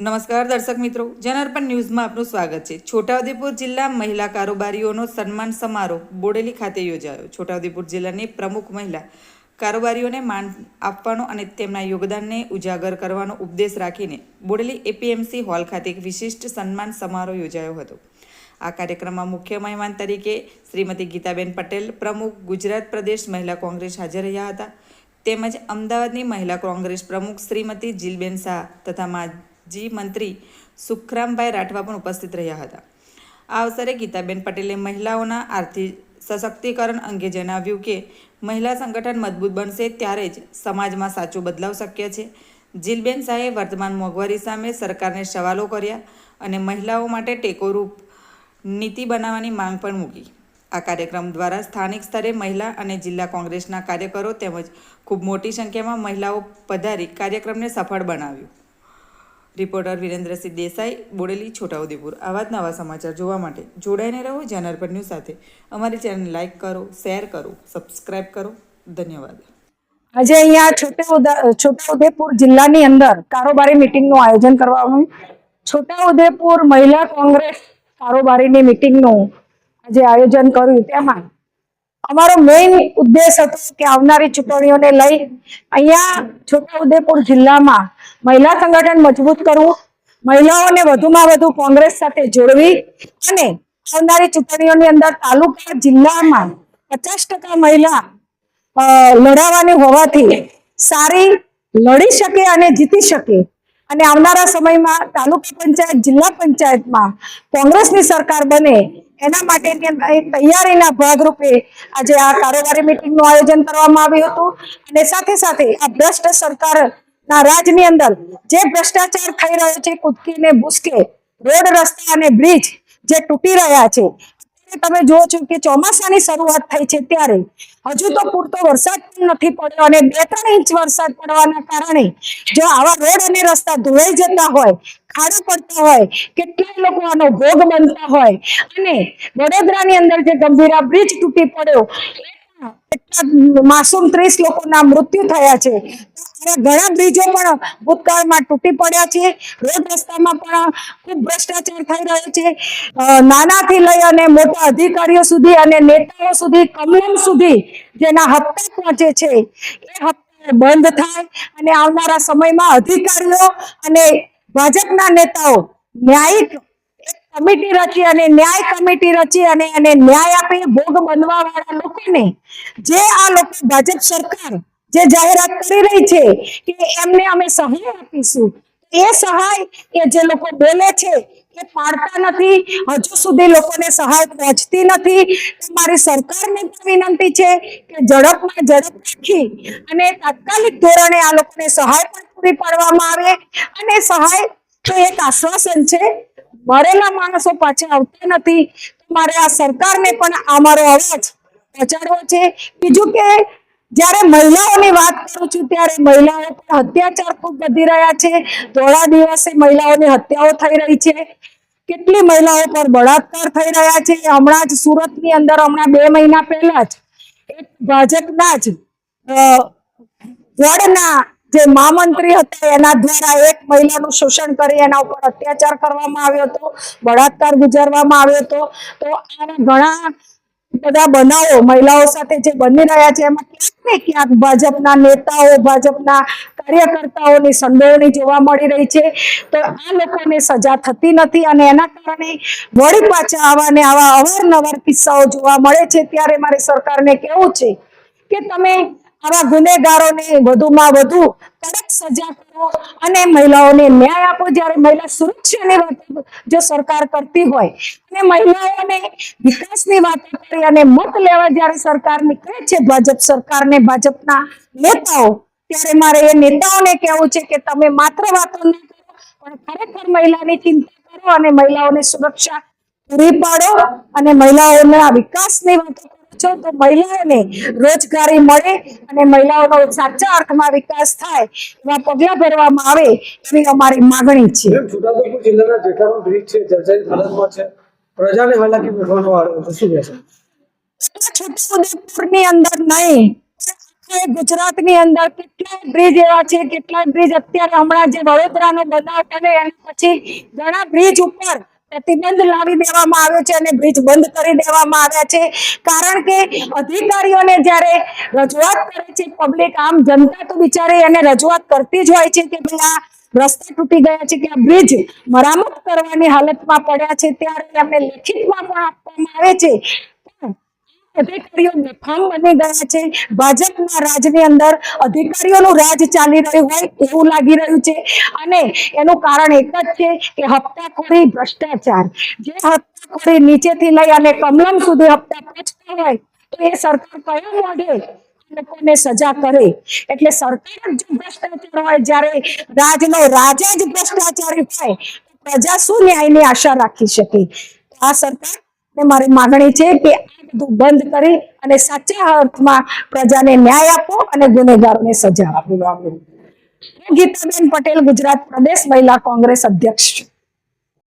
નમસ્કાર દર્શક મિત્રો, જનાર્પણ ન્યૂઝમાં આપનું સ્વાગત છે. છોટાઉદેપુર જિલ્લા મહિલા કારોબારીઓનો સન્માન સમારોહ બોડેલી ખાતે યોજાયો. છોટાઉદેપુર જિલ્લાની પ્રમુખ મહિલા કારોબારીઓને માન આપવાનો અને તેમના યોગદાનને ઉજાગર કરવાનો ઉપદેશ રાખીને બોડેલી એપીએમસી હોલ ખાતે એક વિશિષ્ટ સન્માન સમારોહ યોજાયો હતો. આ કાર્યક્રમમાં મુખ્ય મહેમાન તરીકે શ્રીમતી ગીતાબેન પટેલ પ્રમુખ, ગુજરાત પ્રદેશ મહિલા કોંગ્રેસ હાજર રહ્યા હતા. તેમજ અમદાવાદની મહિલા કોંગ્રેસ પ્રમુખ શ્રીમતી જીલબેન શાહ તથા માજી મંત્રી સુખરામભાઈ રાઠવા પણ ઉપસ્થિત રહ્યા હતા. આ અવસરે ગીતાબેન પટેલે મહિલાઓના આર્થિક સશક્તિકરણ અંગે જણાવ્યું કે, મહિલા સંગઠન મજબૂત બનશે ત્યારે જ સમાજમાં સાચો બદલાવ શક્ય છે. જીલબેન શાહે વર્તમાન મોંઘવારી સામે સરકારને સવાલો કર્યા અને મહિલાઓ માટે ટેકોરૂપ નીતિ બનાવવાની માંગ પણ મૂકી. આ કાર્યક્રમ દ્વારા સ્થાનિક સ્તરે મહિલા અને જિલ્લા કોંગ્રેસના કાર્યકરો તેમજ ખૂબ મોટી સંખ્યામાં મહિલાઓ પધારી કાર્યક્રમને સફળ બનાવ્યું. રિપોર્ટર વિરેન્દ્રસિંહ દેસાઈ, બોડેલી, છોટાઉદેપુર. આવા જ નવા સમાચાર જોવા માટે જોડાઈને રહો જનરપર ન્યૂઝ સાથે. અમારી ચેનલ લાઇક કરો, શેર કરો, સબસ્ક્રાઇબ કરો. ધન્યવાદ. આજે અહીંયા છોટા છોટાઉદેપુર જિલ્લાની અંદર કારોબારી મિટિંગનું આયોજન કરવામાં છોટાઉદેપુર મહિલા કોંગ્રેસ કારોબારીની મિટિંગનું આજે આયોજન કર્યું. તેમાં અમારો મેઇન ઉદ્દેશ હતો કે આવનારી ચૂંટણીઓને લઈ અહીંયા છોટાઉદેપુર જિલ્લામાં મહિલા સંગઠન મજબૂત કરવું, મહિલાઓને વધુમાં વધુ કોંગ્રેસ સાથે જોડવી અને આવનારી ચૂંટણીઓની અંદર તાલુકા જિલ્લામાં પચાસ ટકા મહિલા લડાવાની હોવાથી સારી લડી શકે અને જીતી શકે. અને આવનારા સમયમાં તાલુકા પંચાયત, જિલ્લા પંચાયતમાં કોંગ્રેસની સરકાર બને એના માટેની તૈયારીના ભાગરૂપે આજે આ કારોબારી મિટિંગનું આયોજન કરવામાં આવ્યું હતું. અને સાથે સાથે આ ભ્રષ્ટ સરકારના રાજની અંદર જે ભ્રષ્ટાચાર થઈ રહ્યો છે, કૂદકીને, ભૂસકે, રોડ રસ્તા અને બ્રિજ જે તૂટી રહ્યા છે તમે જુઓ છો કે ચોમાસાની શરૂઆત થઈ છે ત્યારે. હજુ તો પૂરતો વરસાદ પણ નથી પડ્યો અને બે ત્રણ ઇંચ વરસાદ પડવાના કારણે જો આવા રોડ અને રસ્તા ધોવાઈ જતા હોય, ખાડા પડતા હોય, કેટલાય લોકો આનો ભોગ બનતા હોય અને વડોદરાની અંદર જે ગંભીરા બ્રિજ તૂટી પડ્યો માસૂમ ત્રીસ લોકોના મૃત્યુ થયા છે. ઘણા બ્રિજો પણ ભૂતકાળમાં તૂટી પડ્યા છે. રોડ રસ્તામાં પણ ખૂબ ભ્રષ્ટાચાર થઈ રહ્યો છે. નાનાથી લઈ અને મોટા અધિકારીઓ સુધી અને નેતાઓ સુધી, કમલમ સુધી જેના હપ્તા પહોંચે છે, એ હપ્તા બંધ થાય અને આવનારા સમયમાં અધિકારીઓ અને ભાજપના નેતાઓ ન્યાયિક કમિટી રચી અને ન્યાય કમિટી રચી અને એને ન્યાય આપી ભોગ બનવા વાળા લોકોને જે આ લોકો ભાજપ સરકાર જે જાહેરાત કરી રહી છે કે એમને અમે સહાય આપીશું. એ સહાય કે જે લોકો બોલે છે એ પાડતા નથી, હજુ સુધી લોકોને સહાય પહોંચતી નથી. મારી સરકારને પણ વિનંતી છે કે ઝડપમાં ઝડપ રાખી અને તાત્કાલિક ધોરણે આ લોકોને સહાય પણ પૂરી પાડવામાં આવે અને સહાય તો એક આશ્વાસન છે, મરેલા માણસો પાછા આવતા નથી. મારે આ સરકારને પણ અમારો અવાજ પહોંચાડવો છે. બીજું કે જ્યારે મહિલાઓની વાત કરું છું ત્યારે મહિલાઓ પર અત્યાચાર ખૂબ વધી રહ્યા છે. ધોળા દિવસે મહિલાઓની હત્યાઓ થઈ રહી છે. કેટલી મહિલાઓ પર બળાત્કાર થઈ રહ્યા છે. હમણાં જ સુરતની અંદર, હમણાં બે મહિના પહેલા જ, એક ભાજપના જ વડના જે મહામંત્રી હતા, એના દ્વારા એક મહિલાનું શોષણ કરી એના ઉપર અત્યાચાર કરવામાં આવ્યો હતો. બળાત્કાર ગુજારવામાં આવ્યો હતો. તો આના ઘણા બધા બનાવો, મહિલાઓ સાથે જે બની રહ્યા છે, એમાં ક્યાંક ને ક્યાંક ભાજપના નેતાઓ, ભાજપના કાર્યકર્તાઓની સંડોવણી જોવા મળી રહી છે. તો આ લોકોને સજા થતી નથી અને એના કારણે વળી પાછા આવાને આવા અવારનવાર કિસ્સાઓ જોવા મળે છે. ત્યારે મારે સરકારને કેવું છે કે તમે આવા ગુનેગારોને વધુમાં વધુ કડક સજા કરો અને મહિલાઓને ન્યાય આપો. જ્યારે મહિલા સુરક્ષાની વાત જો સરકાર કરતી હોય, અને મહિલાઓને વિકાસની વાત કરી અને મત લેવા જ્યારે સરકાર નીકળે છે, ભાજપ સરકારને ભાજપના નેતાઓ, ત્યારે મારે એ નેતાઓને કહેવું છે કે તમે માત્ર વાતો ન કરો, પણ ખરેખર મહિલાની ચિંતા કરો અને મહિલાઓને સુરક્ષા પૂરી પાડો અને મહિલાઓના વિકાસની વાતો છો તો મહિલાઓને રોજગારી મળે અને મહિલાઓનો સાચા અર્થમાં વિકાસ થાય એવા પગલાં ભરવામાં આવે એવી અમારી માગણી છે. છોટાઉદેપુર જિલ્લાના જેટલા પણ બ્રિજ છે જર્જરિત હાલતમાં છે પ્રજાને હાલાકી વેઠવાનો વારો શું કહેશો? છોટાઉદેપુરની અંદર નહીં ગુજરાતની અંદર કેટલાય બ્રિજ એવા છે કેટલાય બ્રિજ અત્યારે હમણાં જે વડોદરાનો બનાવ બને એના પછી ઘણા બ્રિજ ઉપર પ્રતિબંધ લાવી દેવામાં આવ્યો છે અને બ્રિજ બંધ કરી દેવામાં આવ્યા છે. કારણ કે અધિકારીઓને જ્યારે રજૂઆત કરે છે પબ્લિક આમ જનતા તો બિચારી એને રજૂઆત કરતી જ હોય છે કે ભાઈ આ રસ્તા તૂટી ગયા છે, કે આ બ્રિજ મરામત કરવાની હાલતમાં પડ્યા છે, ત્યારે એમને લેખિતમાં પણ આપવામાં આવે છે. અધિકારીઓ બેફામ બની ગયા છે. ભાજપના રાજની અંદર અધિકારીઓનું રાજ ચાલી રહ્યું હોય એવું લાગી રહ્યું છે. અને એનું કારણ એક જ છે કે હપ્તાખોરી ભ્રષ્ટાચાર. જે હપ્તાખોરી નીચેથી લઈ અને કમલમ સુધી હપ્તા પહોંચતા હોય તો એ સરકાર કયો મોડે લોકોને સજા કરે? એટલે સરકાર જ ભ્રષ્ટાચાર હોય, જ્યારે રાજનો રાજા જ ભ્રષ્ટાચારી તો પ્રજા શું ન્યાયની આશા રાખી શકે? આ સરકાર મારી માગણી છે કે બધું કરી અને સાચા અર્થમાં પ્રજાને ન્યાય આપો અને ગુનેગારોને સજા આપો. ગીતાબેન પટેલ, ગુજરાત પ્રદેશ મહિલા કોંગ્રેસ અધ્યક્ષ